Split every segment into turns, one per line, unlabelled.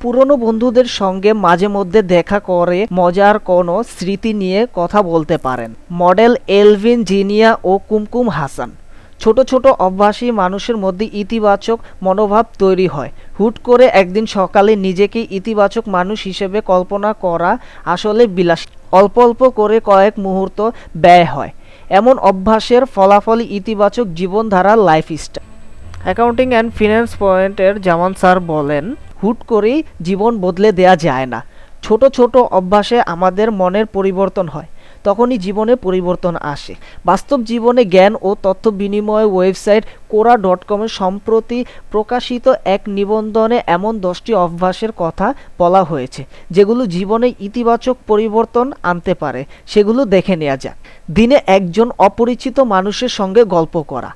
পুরনো বন্ধুদের সঙ্গে মাঝে মধ্যে দেখা করে মজার কোনো স্মৃতি নিয়ে কথা বলতে পারেন। মডেল এলভিন জিনিয়া ও কুমকুম হাসান। ছোট ছোট অভ্যাসী মানুষের মধ্যে ইতিবাচক মনোভাব তৈরি হয়। হুট করে একদিন সকালে নিজেকে ইতিবাচক মানুষ হিসেবে কল্পনা করা আসলে বিলাস। অল্প অল্প করে কয়েক মুহূর্ত ব্যয় হয়। এমন অভ্যাসের ফলাফল ইতিবাচক জীবনধারা life lifestyle. Accounting and finance পয়েন্টের জামান স্যার বলেন হুট করেই জীবন বদলে দেয়া যায় না। ছোট ছোট অভ্যাসে আমাদের মনের পরিবর্তন হয়, তখনই জীবনে পরিবর্তন আসে। বাস্তব জীবনে জ্ঞান ও তথ্য বিনিময় ওয়েবসাইট কোরা ডট কমের সম্প্রতি প্রকাশিত এক নিবন্ধনে এমন দশটি অভ্যাসের কথা বলা হয়েছে, যেগুলো জীবনে ইতিবাচক পরিবর্তন আনতে পারে। সেগুলো দেখে নেওয়া যাক। দিনে একজন অপরিচিত মানুষের সঙ্গে গল্প করা।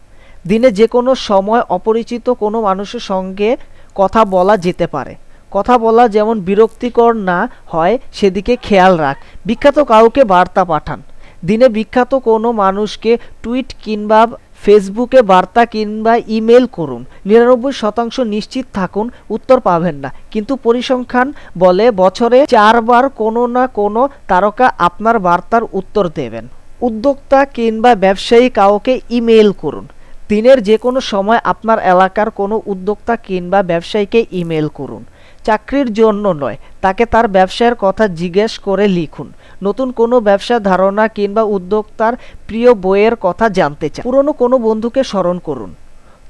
দিনে যে কোনো সময় অপরিচিত কোনো মানুষের সঙ্গে কথা বলা যেতে পারে। কথা বলা যেমন বিরক্তিকর না হয়, সেদিকে খেয়াল রাখ। বিখ্যাত কাউকে বার্তা পাঠান। দিনে বিখ্যাত কোনো মানুষকে টুইট কিংবা ফেসবুকে বার্তা কিংবা ইমেল করুন। নিরানব্বই শতাংশ নিশ্চিত থাকুন, উত্তর পাবেন না। কিন্তু পরিসংখ্যান বলে বছরে চারবার কোনো না কোনো তারকা আপনার বার্তার উত্তর দেবেন। উদ্যোক্তা কিংবা ব্যবসায়ী কাউকে ইমেল করুন। দিনের যে কোনো সময় আপনার এলাকার কোনো উদ্যোক্তা কিংবা ব্যবসায়ীকে ইমেল করুন। চাকরির জন্য নয়, তাকে তার ব্যবসায়ের কথা জিজ্ঞেস করে লিখুন। নতুন কোনো ব্যবসা ধারণা কিংবা উদ্যোক্তার প্রিয় বইয়ের কথা জানতে চান। পুরনো কোনো বন্ধুকে স্মরণ করুন।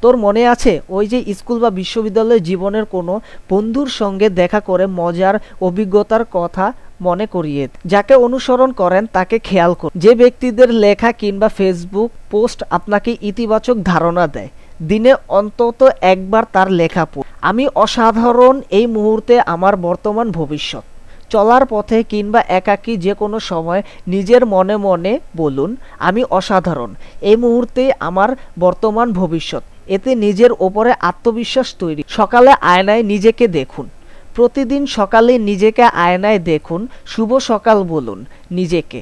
তোর মনে আছে ওই যে স্কুল বা বিশ্ববিদ্যালয় জীবনের কোনো বন্ধুর সঙ্গে দেখা করে মজার অভিজ্ঞতার কথা? মনে করিয়ে। যাকে অনুসরণ করেন তাকে খেয়াল করুন যে ব্যক্তিদের লেখা কিংবা ফেসবুক পোস্ট আপনাকে ইতিবাচক ধারণা দেয়, দিনে অন্তত একবার তার লেখা পড়ুন আমি অসাধারণ এই মুহূর্তে আমার বর্তমান ভবিষ্যৎ। চলার পথে কিংবা একাকী যে কোনো সময় নিজের মনে মনে বলুন, আমি অসাধারণ। এই মুহূর্তে আমার বর্তমান ভবিষ্যৎ। এতে নিজের ওপরে আত্মবিশ্বাস তৈরি। সকালে আয়নায় নিজেকে দেখুন। প্রতিদিন সকালে নিজেকে আয়নায় দেখুন, শুভ সকাল বলুন নিজেকে।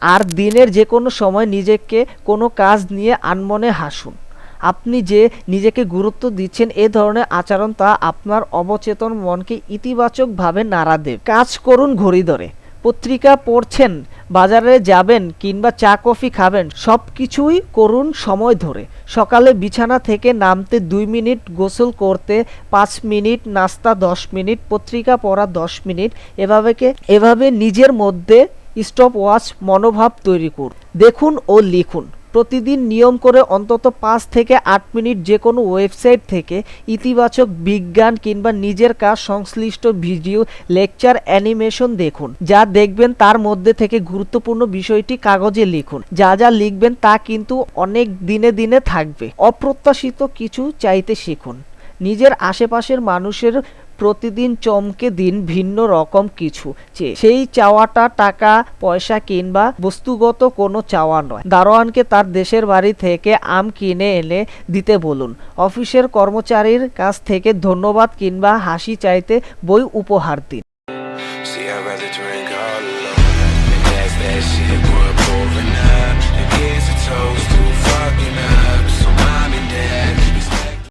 আর দিনের যে কোনো সময় নিজেকে কোনো কাজ নিয়ে আনমনে হাসুন। আপনি যে নিজেকে গুরুত্ব দিচ্ছেন এ ধরনের আচরণ তা আপনার অবচেতন মনকে ইতিবাচকভাবে নাড়া দেবে। কাজ করুন ঘড়ি ধরে। পত্রিকা পড়ছেন, বাজারে যাবেন কিংবা চা, কফি খাবেন সব কিছুই করুন সময় ধরে। সকালে বিছানা থেকে নামতে দুই মিনিট, গোসল করতে পাঁচ মিনিট, নাস্তা দশ মিনিট, পত্রিকা পড়া দশ মিনিট এভাবেকে এভাবে নিজের মধ্যে স্টপ ওয়াচ মনোভাব তৈরি করুন। দেখুন ও লিখুন। প্রতিদিন নিয়ম করে অন্তত পাঁচ থেকে আট মিনিট যে কোনো ওয়েবসাইট থেকে ইতিবাচক বিজ্ঞান কিংবা নিজের কাজ সংশ্লিষ্ট ভিডিও, লেকচার, অ্যানিমেশন দেখুন। যা দেখবেন তার মধ্যে থেকে গুরুত্বপূর্ণ বিষয়টি কাগজে লিখুন। যা যা লিখবেন তা কিন্তু অনেক দিনে দিনে থাকবে। অপ্রত্যাশিত কিছু চাইতে শিখুন। নিজের আশেপাশের মানুষের প্রতিদিন চমকে দিন ভিন্ন রকম কিছু। চেয়ে সেই চাওয়াটা টাকা, পয়সা কিংবা বস্তুগত কোনো চাওয়া নয়। দারোয়ানকে তার দেশের বাড়ি থেকে আম কিনে এনে দিতে বলুন। অফিসের কর্মচারীর কাছ থেকে ধন্যবাদ কিংবা হাসি চাইতে বই উপহার দিন।